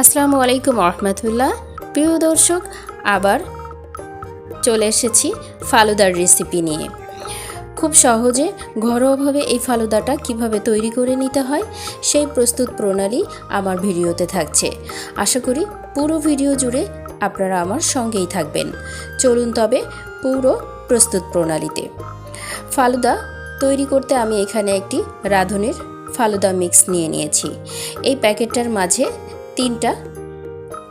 আসসালামু আলাইকুম রহমতুল্লাহ প্রিয় দর্শক, আবার চলে এসেছি ফালুদার রেসিপি নিয়ে। খুব সহজে ঘরোয়াভাবে এই ফালুদাটা কীভাবে তৈরি করে নিতে হয়, সেই প্রস্তুত প্রণালী আমার ভিডিওতে থাকছে। আশা করি পুরো ভিডিও জুড়ে আপনারা আমার সঙ্গেই থাকবেন। চলুন তবে পুরো প্রস্তুত প্রণালীতে। ফালুদা তৈরি করতে আমি এখানে একটি রাঁধুনির ফালুদা মিক্স নিয়ে নিয়েছি। এই প্যাকেটটার মাঝে তিনটা।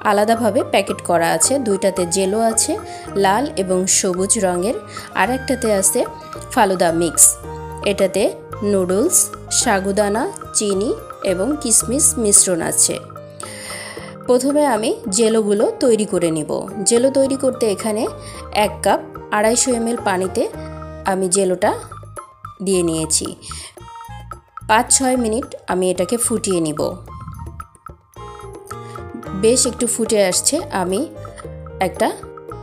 আলাদাভাবে প্যাকেট করা আছে। দুইটাতে জেলো আছে, লাল এবং সবুজ রঙের। আর একটাতে আছে ফালুদা মিক্স। এটাতে নুডলস, সাগুদানা, চিনি এবং কিশমিশ মিশ্রণ আছে। প্রথমে আমি জেলোগুলো তৈরি করে নিব। জেলো তৈরি করতে এখানে এক কাপ আড়াইশো এমএল পানিতে আমি জেলোটা দিয়ে নিয়েছি। পাঁচ ছয় মিনিট আমি এটাকে ফুটিয়ে নিব। বেশ একটু ফুটে আসছে, আমি একটা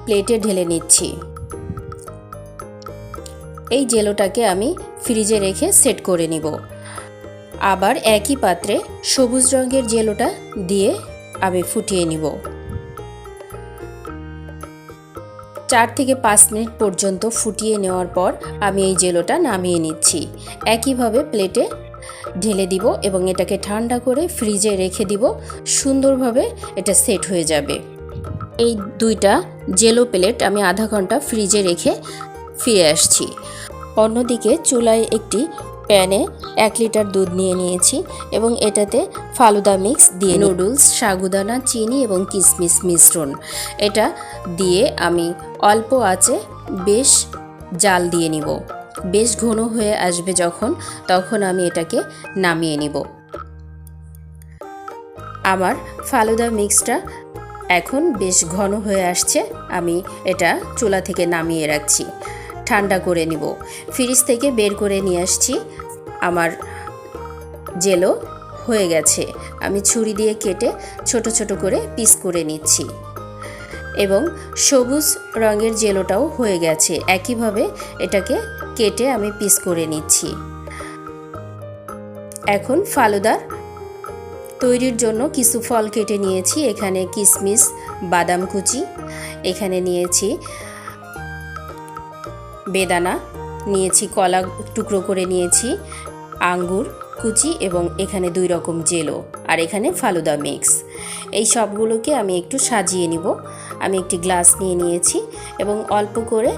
প্লেটে ঢেলে নিচ্ছি। এই জেলোটাকে আমি ফ্রিজে রেখে সেট করে নিব। আবার একই পাত্রে সবুজ রঙের জেলোটা দিয়ে আমি ফুটিয়ে নিব। চার থেকে পাঁচ মিনিট পর্যন্ত ফুটিয়ে নেওয়ার পর আমি এই জেলোটা নামিয়ে নিচ্ছি। একইভাবে প্লেটে ঢেলে দিব এবং এটাকে ঠান্ডা করে ফ্রিজে রেখে দিব। সুন্দরভাবে এটা সেট হয়ে যাবে। এই দুইটা জেলো প্লেট আমি আধা ঘণ্টা ফ্রিজে রেখে ফিরে আসছি। অন্যদিকে চুলায় একটি প্যানে এক লিটার দুধ নিয়ে নিয়েছি এবং এটাতে ফালুদা মিক্স দিয়ে নুডলস, সাগুদানা, চিনি এবং কিশমিশ মিশ্রণ। এটা দিয়ে আমি অল্প আঁচে বেশ জাল দিয়ে নিব। বেশ ঘন হয়ে আসবে যখন, তখন আমি এটাকে নামিয়ে নিব। আমার ফালুদা মিক্সটা এখন বেশ ঘন হয়ে আসছে, আমি এটা চুলা থেকে নামিয়ে রাখছি। ঠান্ডা করে নিব। ফ্রিজ থেকে বের করে নিয়ে আসছি। আমার জেলো হয়ে গেছে। আমি ছুরি দিয়ে কেটে ছোট ছোট করে পিস করে নিচ্ছি। এবং সবুজ রঙের জেলোটাও হয়ে গেছে। একইভাবে এটাকে কেটে আমি পিস করে নিচ্ছি। এখন ফালুদার তৈরির জন্য কিছু ফল কেটে নিয়েছি। এখানে কিশমিশ বাদাম কুচি, এখানে নিয়েছি বেদানা, নিয়েছি কলা টুকরো করে নিয়েছি, আঙ্গুর কুচি এবং এখানে দুই রকম জেলো আর এখানে ফালুদা মিক্স। এই সবগুলোকে আমি একটু সাজিয়ে নিব। আমি একটি গ্লাস নিয়ে নিয়েছি এবং অল্প করে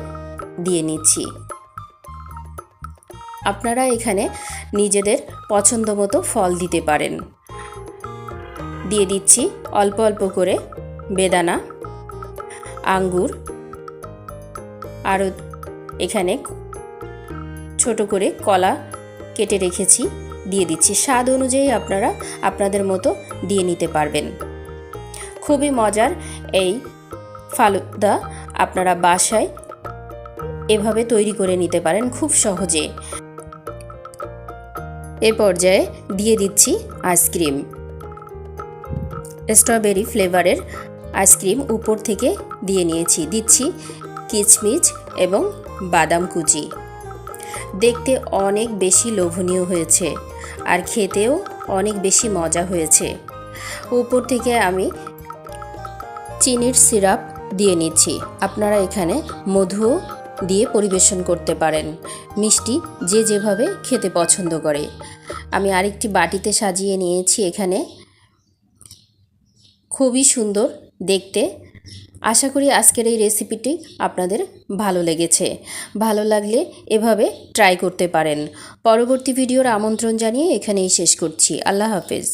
দিয়ে নিচ্ছি। আপনারা এখানে নিজেদের পছন্দ মতো ফল দিতে পারেন। দিয়ে দিচ্ছি অল্প অল্প করে বেদানা, আঙ্গুর, আরও এখানে ছোট করে কলা কেটে রেখেছি। দিয়ে দিচ্ছি। স্বাদ অনুযায়ী আপনারা আপনাদের মতো দিয়ে নিতে পারবেন। খুবই মজার এই ফালুদা আপনারা বাসায় এভাবে তৈরি করে নিতে পারেন খুব সহজে। এ পর্যায়ে দিয়ে দিচ্ছি আইসক্রিম। স্ট্রবেরি ফ্লেভারের আইসক্রিম উপর থেকে দিয়ে নিয়েছি। দিচ্ছি কিচমিচ এবং বাদাম কুচি। দেখতে অনেক বেশি লোভনীয় হয়েছে আর খেতেও অনেক বেশি মজা হয়েছে। উপর থেকে আমি চিনির সিরাপ দিয়ে নিচ্ছি। আপনারা এখানে মধুও দিয়ে পরিবেশন করতে পারেন। মিষ্টি যে যেভাবে খেতে পছন্দ করে। আমি আরেকটি বাটিতে সাজিয়ে নিয়েছি এখানে। খুবই সুন্দর দেখতে আশা করি আজকের এই রেসিপিটি আপনাদের ভালো লেগেছে। ভালো লাগলে এভাবে ট্রাই করতে পারেন। পরবর্তী ভিডিওর আমন্ত্রণ জানিয়ে এখানেই শেষ করছি। আল্লাহ হাফেজ।